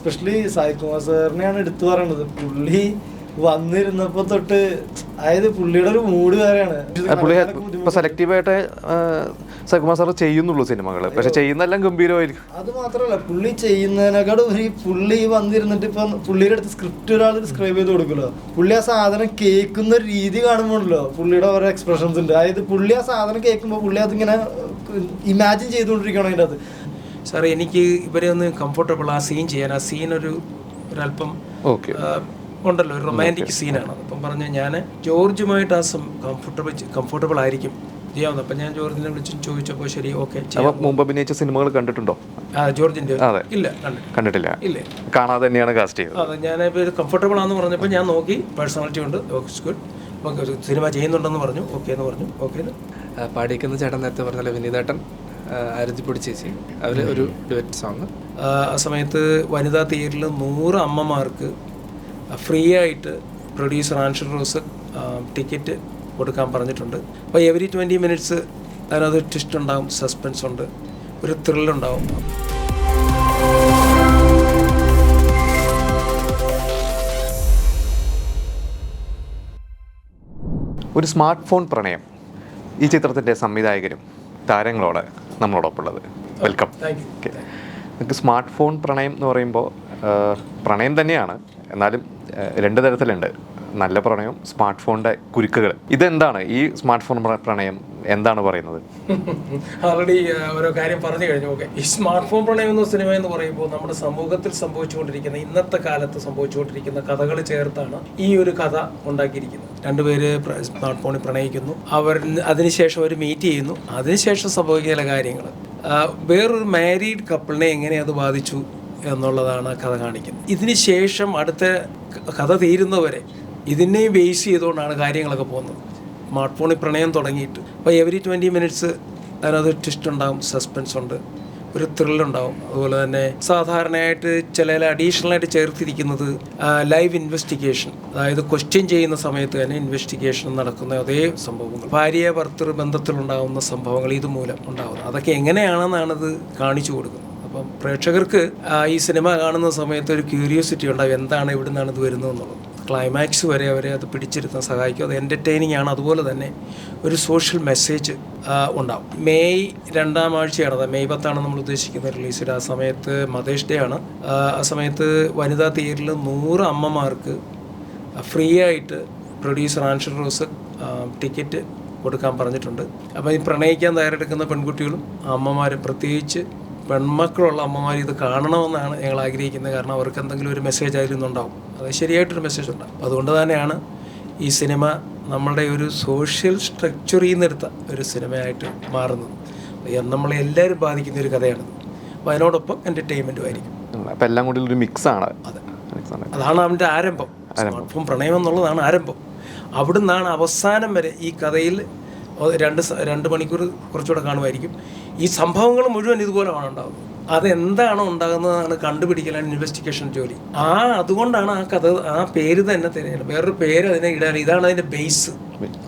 Especially Saikumar സാറിനെയാണ് എടുത്തു പറയണത്. പുള്ളി വന്നിരുന്നപ്പോ തൊട്ട് അതായത് പുള്ളിയുടെ ഒരു മൂഡ് വേറെയാണ്. സെലക്ടീവായിട്ട് പുള്ളി ഇപ്പൊ സെലക്റ്റീവായിട്ട് സകുമാർ സാർ ചെയ്യുന്നുള്ളൂ സിനിമകൾ പക്ഷെ ചെയ്യുന്നെല്ലാം ഗംഭീരമായിരിക്കും. അത് മാത്രമല്ല പുള്ളി ചെയ്യുന്നതിനേക്കാൾ ഒരു പുള്ളി വന്നിരുന്നിട്ട് ഇപ്പൊ പുള്ളിയുടെ അടുത്ത് സ്ക്രിപ്റ്റ് ഒരാൾ ഡിസ്ക്രൈബ് ചെയ്ത് കൊടുക്കുമല്ലോ പുള്ളി ആ സാധനം കേൾക്കുന്ന രീതി കാണുമ്പോഴല്ലോ പുള്ളിയുടെ ഓരോ എക്സ്പ്രഷൻസ് ഉണ്ട്. അതായത് പുള്ളി ആ സാധനം കേൾക്കുമ്പോൾ പുള്ളി അതിങ്ങനെ ഇമാജിൻ ചെയ്തുകൊണ്ടിരിക്കണം അതിന്റെ അത് സാർ എനിക്ക് ഇവരെ ഒന്ന് കംഫർട്ടബിൾ ആ സീൻ ചെയ്യാൻ ആ സീൻ ഒരു ഒരല്പം ഓക്കെ ഉണ്ടല്ലോ ഒരു റൊമാന്റിക് സീനാണ് അപ്പം പറഞ്ഞു ഞാൻ ജോർജുമായിട്ട് ആ സം കംഫർട്ടബിൾ കംഫർട്ടബിൾ ആയിരിക്കും ചെയ്യാവുന്നത്. അപ്പം ഞാൻ ജോർജിനെ വിളിച്ച് ചോദിച്ചപ്പോൾ ശരി ഓക്കെ മുമ്പ് അഭിനയിച്ച സിനിമകൾ കണ്ടിട്ടുണ്ടോ? ആ ജോർജിന്റെ ഇല്ല കണ്ടിട്ടില്ല. ഇല്ല ഇല്ലേ. കാണാതെ തന്നെയാണ് കാസ്റ്റ് ചെയ്തത്. അതെ ഞാൻ ഇപ്പോൾ കംഫർട്ടബിൾ ആണെന്ന് പറഞ്ഞപ്പോൾ ഞാൻ നോക്കി. പേഴ്സണാലിറ്റി ഉണ്ട്. ഓക്കെ ഗുഡ് ഓക്കെ സിനിമ ചെയ്യുന്നുണ്ടെന്ന് പറഞ്ഞു. ഓക്കെ എന്ന് പറഞ്ഞു. ഓക്കെ പാടിക്കുന്ന ചേട്ടൻ നേരത്തെ പറഞ്ഞല്ലോ വിനീതേട്ടൻ. അരജിപ്പൊടി ചേച്ചി. അവർ ഒരു ഡുവറ്റ് സോങ്. ആ സമയത്ത് വനിതാ തിയേറ്ററിൽ നൂറ് അമ്മമാർക്ക് ഫ്രീ ആയിട്ട് പ്രൊഡ്യൂസർ ആൻഷർ റോസ് ടിക്കറ്റ് കൊടുക്കാൻ പറഞ്ഞിട്ടുണ്ട്. അപ്പോൾ എവറി ട്വന്റി മിനിറ്റ്സ് അതിനകത്ത് ട്വിസ്റ്റ് ഉണ്ടാകും സസ്പെൻസ് ഉണ്ട് ഒരു ത്രില്ലുണ്ടാവും ഒരു സ്മാർട്ട് ഫോൺ പ്രണയം. ഈ ചിത്രത്തിന്റെ സംവിധായകരും താരങ്ങളോട് നമ്മളോടൊപ്പമുള്ളത് വെൽക്കം ഓക്കെ നമുക്ക് സ്മാർട്ട് ഫോൺ പ്രണയം എന്ന് പറയുമ്പോൾ പ്രണയം തന്നെയാണ്. എന്നാലും രണ്ട് തരത്തിലുണ്ട്. നല്ല പ്രണയം സ്മാർട്ട് ഫോണിന്റെ കുരുക്കുകൾ. ഇതെന്താണ് ഈ സ്മാർട്ട് ഫോൺ പ്രണയം? എന്താണ് പറയുന്നത്? ആൾറെഡി ഓരോ കാര്യം പറഞ്ഞു കഴിഞ്ഞു. ഓക്കെ ഈ സ്മാർട്ട് ഫോൺ പ്രണയം എന്ന സിനിമ എന്ന് പറയുമ്പോൾ നമ്മുടെ സമൂഹത്തിൽ സംഭവിച്ചുകൊണ്ടിരിക്കുന്ന ഇന്നത്തെ കാലത്ത് സംഭവിച്ചുകൊണ്ടിരിക്കുന്ന കഥകൾ ചേർത്താണ് ഈ ഒരു കഥ ഉണ്ടാക്കിയിരിക്കുന്നത്. രണ്ടുപേര് സ്മാർട്ട് ഫോണിൽ പ്രണയിക്കുന്നു. അവർ അതിനുശേഷം അവർ മീറ്റ് ചെയ്യുന്നു. അതിനുശേഷം സംഭവിക്കുന്ന ചില കാര്യങ്ങൾ. വേറൊരു മാരീഡ് കപ്പിളിനെ എങ്ങനെ അത് ബാധിച്ചു എന്നുള്ളതാണ് കഥ കാണിക്കുന്നത്. ഇതിന് ശേഷം അടുത്ത കഥ തീരുന്നവരെ ഇതിനെയും ബേസ് ചെയ്തുകൊണ്ടാണ് കാര്യങ്ങളൊക്കെ പോകുന്നത്. സ്മാർട്ട് ഫോണിൽ പ്രണയം തുടങ്ങിയിട്ട്. അപ്പോൾ എവറി ട്വന്റി മിനിറ്റ്സ് അതിനകത്ത് ട്വിസ്റ്റ് ഉണ്ടാകും സസ്പെൻസ് ഉണ്ട് ഒരു ത്രില്ലുണ്ടാവും അതുപോലെ തന്നെ സാധാരണയായിട്ട് ചില അഡീഷണലായിട്ട് ചേർത്തിരിക്കുന്നത് ലൈവ് ഇൻവെസ്റ്റിഗേഷൻ അതായത് ക്വസ്റ്റ്യൻ ചെയ്യുന്ന സമയത്ത് തന്നെ ഇൻവെസ്റ്റിഗേഷൻ നടക്കുന്ന അതേ സംഭവങ്ങൾ. ഭാര്യ ഭർത്തൃ ബന്ധത്തിലുണ്ടാകുന്ന സംഭവങ്ങൾ ഇതുമൂലം ഉണ്ടാകുന്നത് അതൊക്കെ എങ്ങനെയാണെന്നാണ് ഇത് കാണിച്ചു കൊടുക്കുന്നത്. അപ്പം പ്രേക്ഷകർക്ക് ഈ സിനിമ കാണുന്ന സമയത്ത് ഒരു ക്യൂരിയോസിറ്റി ഉണ്ടാവും എന്താണ് ഇവിടെ നിന്നാണ് ഇത് വരുന്നത് എന്നുള്ളത് ക്ലൈമാക്സ് വരെ അവരെ അത് പിടിച്ചിരുത്താൻ സഹായിക്കും. അത് എന്റർടൈനിങ് ആണ്. അതുപോലെ തന്നെ ഒരു സോഷ്യൽ മെസ്സേജ് ഉണ്ടാവും. മെയ് രണ്ടാം ആഴ്ചയാണ്. അത് മെയ് പത്താണ് നമ്മൾ ഉദ്ദേശിക്കുന്ന റിലീസ് ആ സമയത്ത് മദേഴ്സ് ഡേ ആണ്. ആ, ആ സമയത്ത് വനിതാ തിയേറ്ററിൽ നൂറ് അമ്മമാർക്ക് ഫ്രീ ആയിട്ട് പ്രൊഡ്യൂസർ ആൻഷർ റോസ് ടിക്കറ്റ് കൊടുക്കാൻ പറഞ്ഞിട്ടുണ്ട്. അപ്പോൾ ഈ പ്രണയിക്കാൻ തയ്യാറെടുക്കുന്ന പെൺകുട്ടികളും അമ്മമാരും പ്രത്യേകിച്ച് പെൺമക്കളുള്ള അമ്മമാർ ഇത് കാണണമെന്നാണ് ഞങ്ങൾ ആഗ്രഹിക്കുന്നത്. കാരണം അവർക്ക് എന്തെങ്കിലും ഒരു മെസ്സേജ് അതിലുന്നുണ്ടാവും അത് ശരിയായിട്ടൊരു മെസ്സേജ് ഉണ്ടാവും അതുകൊണ്ട് തന്നെയാണ് ഈ സിനിമ നമ്മളുടെ ഒരു സോഷ്യൽ സ്ട്രക്ചറിൽ നിന്നെടുത്ത ഒരു സിനിമയായിട്ട് മാറുന്നത്. നമ്മളെ എല്ലാവരും ബാധിക്കുന്ന ഒരു കഥയാണ് അപ്പോൾ അതിനോടൊപ്പം എന്റർടൈൻമെന്റും ആയിരിക്കും. അപ്പം എല്ലാം കൂടി ഒരു മിക്സാണ് അതെ. അതാണ് അവന്റെ ആരംഭം. സ്മാർട്ട് ഫോൺ പ്രണയം എന്നുള്ളതാണ് ആരംഭം. അവിടുന്നാണ് അവസാനം വരെ ഈ കഥയിൽ രണ്ട് രണ്ട് മണിക്കൂർ കുറച്ചുകൂടെ കാണുമായിരിക്കും. ഈ സംഭവങ്ങൾ മുഴുവൻ ഇതുപോലെയാണ് ഉണ്ടാകുന്നത് അതെന്താണോ ഉണ്ടാകുന്നതാണ് കണ്ടുപിടിക്കലാണ് ഇൻവെസ്റ്റിഗേഷൻ ജോലി. ആ അതുകൊണ്ടാണ് ആ കഥ ആ പേര് തന്നെ തിരഞ്ഞെടുക്കുന്നത് വേറൊരു പേര് അതിനെ ഇടാൻ ഇതാണ് അതിന്റെ ബേസ്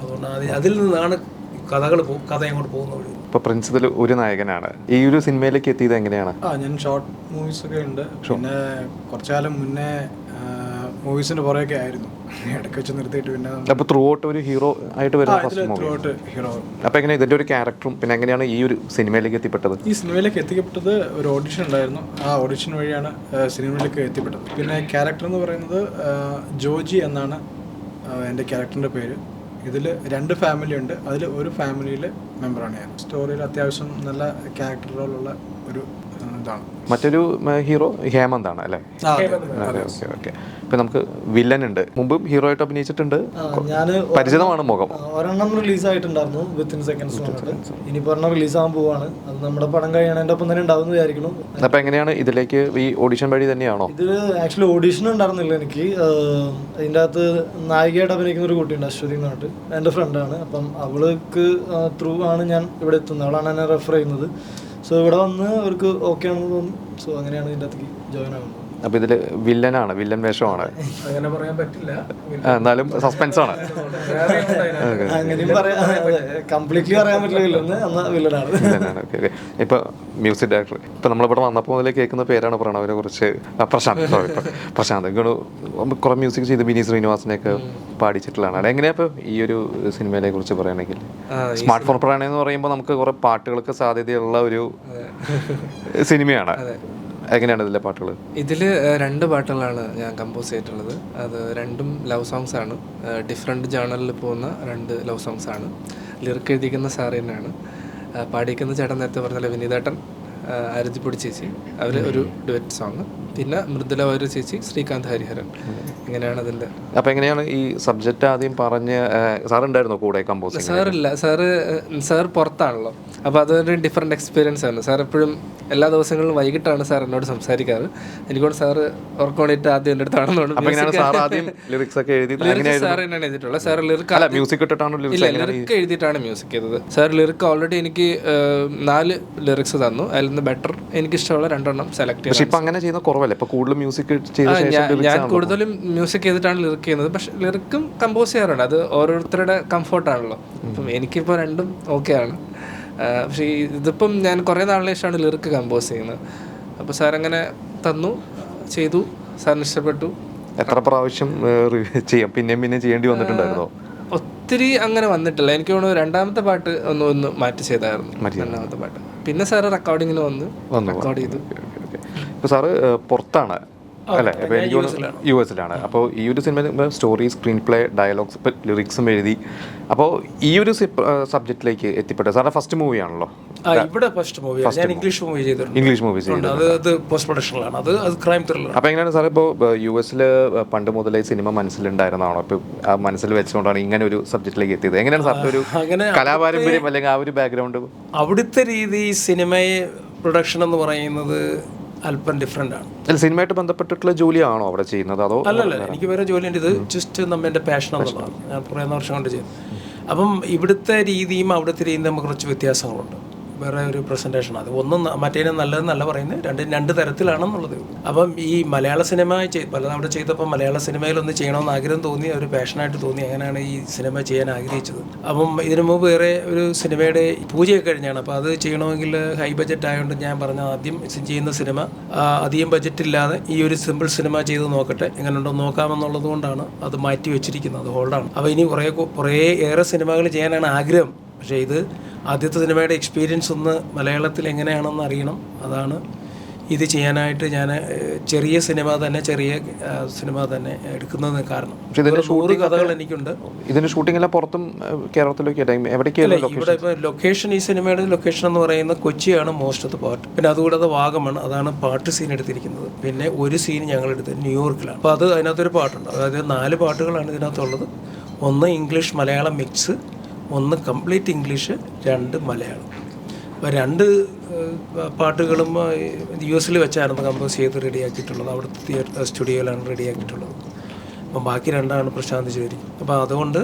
അതുകൊണ്ട് അതിൽ നിന്നാണ് കഥകൾ കഥ അങ്ങോട്ട് പോകുന്നത് വഴി. ഇപ്പോൾ പ്രിൻസിപ്പൽ ഒരു നായകനാണ്. ഈ ഒരു സിനിമയിലേക്ക് എത്തിയത് എങ്ങനെയാണ്? ആ ഞാൻ ഷോർട്ട് മൂവീസ് ഒക്കെ ഉണ്ട്. പിന്നെ കുറച്ചു കാലം മുന്നേ മൂവീസിന്റെ പുറകെ ആയിരുന്നു. ഇടയ്ക്ക് വെച്ച് നിർത്തിയിട്ട് പിന്നെ അപ്പോൾ ത്രൂ ഔട്ട് ഒരു ഹീറോ ആയിട്ട് വരുന്ന മൂവി ത്രൂഔട്ട് ഹീറോ അപ്പോൾ എങ്ങനെ ഇതിന്റെ ഒരു ക്യാരക്ടറും പിന്നെ എങ്ങനെയാണ് ഈ ഒരു സിനിമയിലേക്ക് എത്തിപ്പെട്ടത്? ഈ സിനിമയിലേക്ക് എത്തിക്കപ്പെട്ടത് ഒരു ഓഡിഷൻ ഉണ്ടായിരുന്നു. ആ ഓഡിഷൻ വഴിയാണ് സിനിമയിലേക്ക് എത്തിപ്പെട്ടത്. പിന്നെ ക്യാരക്ടർ എന്ന് പറയുന്നത് ജോജി എന്നാണ് എന്റെ ക്യാരക്ടറിന്റെ പേര്. ഇതിൽ രണ്ട് ഫാമിലി ഉണ്ട്. അതിൽ ഒരു ഫാമിലിയിലെ മെമ്പറാണ് ഞാൻ. സ്റ്റോറിയിൽ അത്യാവശ്യം നല്ല ക്യാരക്ടർ റോളുള്ള ഒരു ആ, ഇതാണ് മറ്റൊരു ഹീറോ ഹേമന്ത്. ആണ് അല്ലേ ഓക്കെ ഓക്കെ. ഇപ്പം നമുക്ക് വില്ലൻ ഉണ്ട് മുമ്പും ഹീറോ ആയിട്ട് അഭിനയിച്ചിട്ടുണ്ട് ഞാൻ പരിചിതമാണ് മുഖം. ഒരെണ്ണം റിലീസ് ആയിട്ടുണ്ടായിരുന്നു വിത്തിൻ സെക്കൻഡ്സ് ഇനി ഒരെണ്ണം റിലീസ് ആകാൻ പോവാണ്. അത് നമ്മുടെ പടം കഴിയണതിന്റെ ഒപ്പം തന്നെ ഉണ്ടാവും വിചാരിക്കണം അപ്പോൾ എങ്ങനെയാണ് ഇതിലേക്ക് ഈ ഓഡിഷൻ വഴി തന്നെയാണോ? ഇത് ആക്ച്വലി ഓഡിഷൻ ഉണ്ടായിരുന്നില്ല എനിക്ക്. അതിന്റെ അതിന്റെ അകത്ത് നായികയായിട്ട് അഭിനയിക്കുന്ന ഒരു കുട്ടിയുണ്ട് അശ്വതി എന്ന് പറഞ്ഞിട്ട്. എന്റെ ഫ്രണ്ടാണ് അപ്പം അവൾക്ക് ത്രൂ ആണ് ഞാൻ ഇവിടെ എത്തുന്നത്. അവളാണ് എന്നെ റെഫർ ചെയ്യുന്നത്. സോ ഇവിടെ വന്ന് അവർക്ക് ഓക്കെ ആണെന്ന് തോന്നി സോ അങ്ങനെയാണ് ഇതിന്റെ അകത്തേക്ക് ജോയിൻ ആവുന്നത്. അപ്പോൾ ഇതിൽ വില്ലനാണ് വില്ലൻ വേഷമാണ്. അങ്ങനെ പറയാൻ പറ്റില്ല. ആ, എന്നാലും സസ്പെൻസ് ആണ്. ഇപ്പൊ അങ്ങനെയും പറയാം കംപ്ലീറ്റ്ലി പറയാൻ പറ്റില്ല ഓക്കെ മ്യൂസിക് ഡയറക്ടർ ഇപ്പൊ നമ്മളിവിടെ വന്നപ്പോൾ മുതലേ കേൾക്കുന്ന പേരാണ് പ്രണവിനെ കുറിച്ച്. പ്രശാന്ത് സോറി പ്രശാന്ത്. ഇങ്ങനെ കുറേ മ്യൂസിക് ചെയ്ത് ബിനി ശ്രീനിവാസനെയൊക്കെ പാടിച്ചിട്ടുള്ളതാണ്. എങ്ങനെയാ ഇപ്പോൾ ഈ ഒരു സിനിമയെ കുറിച്ച് പറയണെങ്കിൽ സ്മാർട്ട് ഫോൺ പ്രണയം എന്ന് പറയുമ്പോൾ നമുക്ക് കുറെ പാട്ടുകൾക്ക് സാധ്യതയുള്ള ഒരു സിനിമയാണ്. എങ്ങനെയാണ് ഇതിലെ പാട്ടുകൾ ഇതിൽ രണ്ട് പാട്ടുകളാണ് ഞാൻ കമ്പോസ് ചെയ്തിട്ടുള്ളത്. അത് രണ്ടും ലവ് സോങ്സ് ആണ്. ഡിഫറെന്റ് ജേണലിൽ പോകുന്ന രണ്ട് ലവ് സോങ്സ് ആണ്. ലിറിക്ക് എഴുതിക്കുന്ന സാർ തന്നെയാണ്. പാടിക്കുന്ന ചേട്ടൻ നേരത്തെ പറഞ്ഞ വിനീതേട്ടൻ അരജിപ്പൊടി ചേച്ചി. അവർ ഒരു ഡുവറ്റ് സോങ് പിന്നെ മൃദുല ഒരു ചേച്ചി ശ്രീകാന്ത് ഹരിഹരൻ. ഇങ്ങനെയാണ് അതിന്റെ അപ്പോൾ എങ്ങനെയാണ് ഈ സബ്ജക്റ്റ് ആദ്യം പറഞ്ഞ് സാർ ഉണ്ടായിരുന്നോ കൂടെ കമ്പോസ് സാറില്ല. സാറ് സാർ പുറത്താണല്ലോ. അപ്പോൾ അതൊരു ഡിഫറെന്റ് എക്സ്പീരിയൻസ് ആണ്. സാർ എപ്പോഴും എല്ലാ ദിവസങ്ങളിലും വൈകിട്ടാണ് സാർ എന്നോട് സംസാരിക്കാറ്. എനിക്കോട് സാറ് ഉറക്കോണിട്ട് ആദ്യം എന്റെ എങ്ങനെയാണ് സാർ ആദ്യം ലിറിക്സ് ഒക്കെ എഴുതി സാർ തന്നെയാണ് എഴുതിയിട്ടുള്ളത്. സാർ ലിറിക് മ്യൂസിക് ഇട്ടിട്ടാണ് ലിറിക്ക് എഴുതിയിട്ടാണ് മ്യൂസിക് ചെയ്തത്. സാർ ലിറിക് ഓൾറെഡി എനിക്ക് നാല് ലിറിക്സ് തന്നു. അതിൽ നിന്ന് ബെറ്റർ എനിക്കിഷ്ടമുള്ള രണ്ടെണ്ണം സെലക്ട് ചെയ്യുന്നത് പക്ഷെ ഇപ്പൊ അങ്ങനെ ചെയ്യുന്ന കുറവല്ലേ? ഇപ്പോൾ കൂടുതൽ മ്യൂസിക് ചെയ്ത ശേഷം ഞാൻ- കൂടുതലും മ്യൂസിക് ചെയ്തിട്ടാണ് ലിറിക് ചെയ്യുന്നത്. പക്ഷെ ലിറിക്കും കമ്പോസ് ചെയ്യാറുണ്ട്. അത് ഓരോരുത്തരുടെ കംഫർട്ടാണല്ലോ അപ്പം എനിക്കിപ്പോൾ രണ്ടും ഓക്കെ ആണ്. പക്ഷെ ഇതിപ്പം ഞാൻ കുറേ നാളിന് ശേഷമാണ് ലിറിക്ക് കമ്പോസ് ചെയ്യുന്നത്. അപ്പോൾ സാർ അങ്ങനെ തന്നു ചെയ്തു സാറിന് ഇഷ്ടപ്പെട്ടു. എത്ര പ്രാവശ്യം ചെയ്യാം? പിന്നെയും പിന്നെയും ചെയ്യേണ്ടി വന്നിട്ടുണ്ടായിരുന്നോ? ഒത്തിരി അങ്ങനെ വന്നിട്ടില്ല. എനിക്ക് തോന്നുന്നു രണ്ടാമത്തെ പാട്ട് ഒന്ന് ഒന്ന് മാറ്റി ചെയ്തായിരുന്നു. രണ്ടാമത്തെ പാട്ട്. പിന്നെ സാറ് റെക്കോർഡിങ്ങിന് വന്ന് റെക്കോർഡ് ചെയ്തു. ഇപ്പോൾ സാറ് പുറത്താണ്. അല്ലേ? അപ്പോൾ എനിക്ക് യു എസിലാണ്. അപ്പോൾ ഈ ഒരു cinema story screen play dialogues ഇപ്പം ലിറിക്സും എഴുതി. അപ്പോൾ ഈ ഒരു സബ്ജക്റ്റിലേക്ക് എത്തിപ്പെട്ടത് സാറിന്റെ ഫസ്റ്റ് മൂവിയാണല്ലോ ഇവിടെ ഫസ്റ്റ് മൂവി ഞാൻ ഇംഗ്ലീഷ് മൂവി ചെയ്തിട്ടുണ്ട്. ഇംഗ്ലീഷ് മൂവീസ് ചെയ്തിട്ടുണ്ട്. അത് പോസ്റ്റ് പ്രൊഡക്ഷനിലാണ് അത് അത് ക്രൈം ത്രില്ലർ അപ്പോൾ എങ്ങനെയാണ് സാർ ഇപ്പോൾ യു എസിൽ പണ്ട് മുതലേ സിനിമ മനസ്സിലുണ്ടായിരുന്നതാണോ? ഇപ്പോൾ ആ മനസ്സിൽ വെച്ചുകൊണ്ടാണ് ഇങ്ങനെ ഒരു സബ്ജക്റ്റിലേക്ക് എത്തിയത്. എങ്ങനെയാണ് സാർ ഒരു കലാപാരമ്പര്യം അല്ലെങ്കിൽ ആ ഒരു ബാക്ക്ഗ്രൗണ്ട് അവിടുത്തെ രീതി സിനിമയെ പ്രൊഡക്ഷൻ എന്ന് പറയുന്നത് അല്പം ഡിഫറെന്റ് ആണ്. സിനിമയായിട്ട് ബന്ധപ്പെട്ടിട്ടുള്ള ജോലിയാണോ അവിടെ ചെയ്യുന്നത്? അതോ അല്ലല്ല എനിക്ക് വേറെ ജോലി ജോലിയുണ്ട് ഇത് ജസ്റ്റ് നമ്മ എന്റെ പാഷൻ എന്നുള്ളതാണ്. ഞാൻ കുറേ വർഷം കൊണ്ട് ചെയ്യുന്നത്. അപ്പം ഇവിടുത്തെ രീതിയും അവിടുത്തെ രീതിയും നമുക്ക് കുറച്ച് വ്യത്യാസങ്ങളുണ്ട്. വേറെ ഒരു പ്രസന്റേഷൻ അത് ഒന്നും ന- മറ്റേനും നല്ലതെന്നല്ല പറയുന്നത്. രണ്ട് രണ്ട് തരത്തിലാണെന്നുള്ളത് അപ്പം ഈ മലയാള സിനിമ പലതും പല അവിടെ ചെയ്തപ്പോൾ മലയാള സിനിമയിൽ ഒന്ന് ചെയ്യണമെന്ന് ആഗ്രഹം തോന്നി ഒരു പാഷനായിട്ട് തോന്നി. അങ്ങനെയാണ് ഈ സിനിമ ചെയ്യാൻ ആഗ്രഹിച്ചത്. അപ്പം ഇതിനു മുമ്പ് വേറെ ഒരു സിനിമയുടെ പൂജയൊക്കെ കഴിഞ്ഞാണ്. അപ്പോൾ അത് ചെയ്യണമെങ്കിൽ ഹൈ ബജറ്റ് ആയതുകൊണ്ട് ഞാൻ പറഞ്ഞ ആദ്യം ചെയ്യുന്ന സിനിമ അധികം ബജറ്റ് ഇല്ലാതെ ഈ ഒരു സിമ്പിൾ സിനിമ ചെയ്ത് നോക്കട്ടെ. എങ്ങനെ ഉണ്ടോ നോക്കാമെന്നുള്ളത് കൊണ്ടാണ് അത് മാറ്റി വെച്ചിരിക്കുന്നത്. ഹോൾഡാണ് അപ്പോൾ ഇനി കുറേ കുറേ ഏറെ സിനിമകൾ ചെയ്യാനാണ് ആഗ്രഹം. പക്ഷേ ഇത് ആദ്യത്തെ സിനിമയുടെ എക്സ്പീരിയൻസ് ഒന്ന് മലയാളത്തിൽ എങ്ങനെയാണെന്ന് അറിയണം. അതാണ് ഇത് ചെയ്യാനായിട്ട് ഞാൻ ചെറിയ സിനിമ തന്നെ ചെറിയ സിനിമ തന്നെ എടുക്കുന്നതിന് കാരണം. നൂറ് കഥകൾ എനിക്കുണ്ട്. ഇതിന് ഷൂട്ടിംഗ് എല്ലാം പുറത്തും കേരളത്തിലേക്ക് ഇവിടെ ഇപ്പോൾ ലൊക്കേഷൻ ഈ സിനിമയുടെ ലൊക്കേഷൻ എന്ന് പറയുന്നത് കൊച്ചിയാണ് മോസ്റ്റ് ഓഫ് ദ പാർട്ട് പിന്നെ അതുകൂടാതെ വാഗമൺ അതാണ് പാട്ട് സീൻ എടുത്തിരിക്കുന്നത്. പിന്നെ ഒരു സീൻ ഞങ്ങൾ എടുത്തത് ന്യൂയോർക്കിലാണ് അപ്പോൾ അത് അതിനകത്തൊരു പാട്ടുണ്ട് അതായത് നാല് പാട്ടുകളാണ് ഇതിനകത്തുള്ളത്. ഒന്ന് ഇംഗ്ലീഷ് മലയാളം മിക്സ് ഒന്ന് കംപ്ലീറ്റ് ഇംഗ്ലീഷ് രണ്ട് മലയാളം. അപ്പോൾ രണ്ട് പാട്ടുകളും യു എസിൽ വെച്ചായിരുന്നു കമ്പോസ് ചെയ്ത് റെഡിയാക്കിയിട്ടുള്ളത്. അവിടുത്തെ തിയേറ്റർ സ്റ്റുഡിയോയിലാണ് റെഡിയാക്കിയിട്ടുള്ളത്. അപ്പം ബാക്കി രണ്ടാണ് പ്രശാന്ത് ചേരി അപ്പോൾ അതുകൊണ്ട്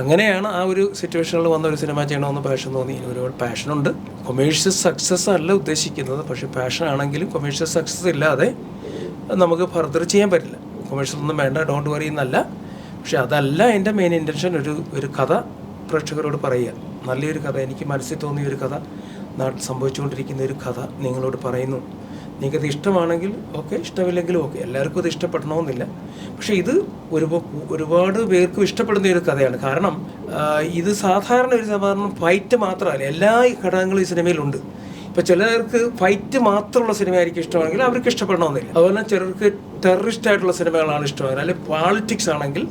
അങ്ങനെയാണ് ആ ഒരു സിറ്റുവേഷനിൽ വന്ന ഒരു സിനിമ ചെയ്യണമെന്ന് പാഷൻ തോന്നി. ഒരുപാട് പാഷനുണ്ട് കൊമേഴ്ഷ്യൽ സക്സസ് അല്ല ഉദ്ദേശിക്കുന്നത്. പക്ഷേ പാഷൻ ആണെങ്കിലും കൊമേഴ്ഷ്യൽ സക്സസ് ഇല്ലാതെ നമുക്ക് ഫർദർ ചെയ്യാൻ പറ്റില്ല. കൊമേഴ്ഷ്യൽ ഒന്നും വേണ്ട ഡോണ്ട് വറി എന്നല്ല. പക്ഷേ അതല്ല എന്റെ മെയിൻ ഇന്റൻഷൻ ഒരു ഒരു കഥ പ്രേക്ഷകരോട് പറയുക. നല്ലൊരു കഥ എനിക്ക് മനസ്സിൽ തോന്നിയ ഒരു കഥ നാട്ടിൽ സംഭവിച്ചുകൊണ്ടിരിക്കുന്ന ഒരു കഥ നിങ്ങളോട് പറയുന്നു. നിങ്ങൾക്കത് ഇഷ്ടമാണെങ്കിൽ ഓക്കെ ഇഷ്ടമില്ലെങ്കിലും ഓക്കെ. എല്ലാവർക്കും അത് ഇഷ്ടപ്പെടണമെന്നില്ല. പക്ഷേ ഇത് ഒരു ഒരുപാട് പേർക്കും ഇഷ്ടപ്പെടുന്ന ഒരു കഥയാണ്. കാരണം ഇത് സാധാരണ ഒരു സാധാരണ ഫൈറ്റ് മാത്രമല്ല. എല്ലാ ഘടകങ്ങളും ഈ സിനിമയിലുണ്ട്. ഇപ്പം ചിലർക്ക് ഫൈറ്റ് മാത്രമുള്ള സിനിമ ആയിരിക്കും ഇഷ്ടമാണെങ്കിൽ അവർക്ക് ഇഷ്ടപ്പെടണമെന്നില്ല. അതുപോലെ ചിലർക്ക് ടെററിസ്റ്റ് ആയിട്ടുള്ള സിനിമകളാണ് ഇഷ്ടമാകുന്നത് അല്ലെങ്കിൽ പോളിറ്റിക്സ് ആണെങ്കിൽ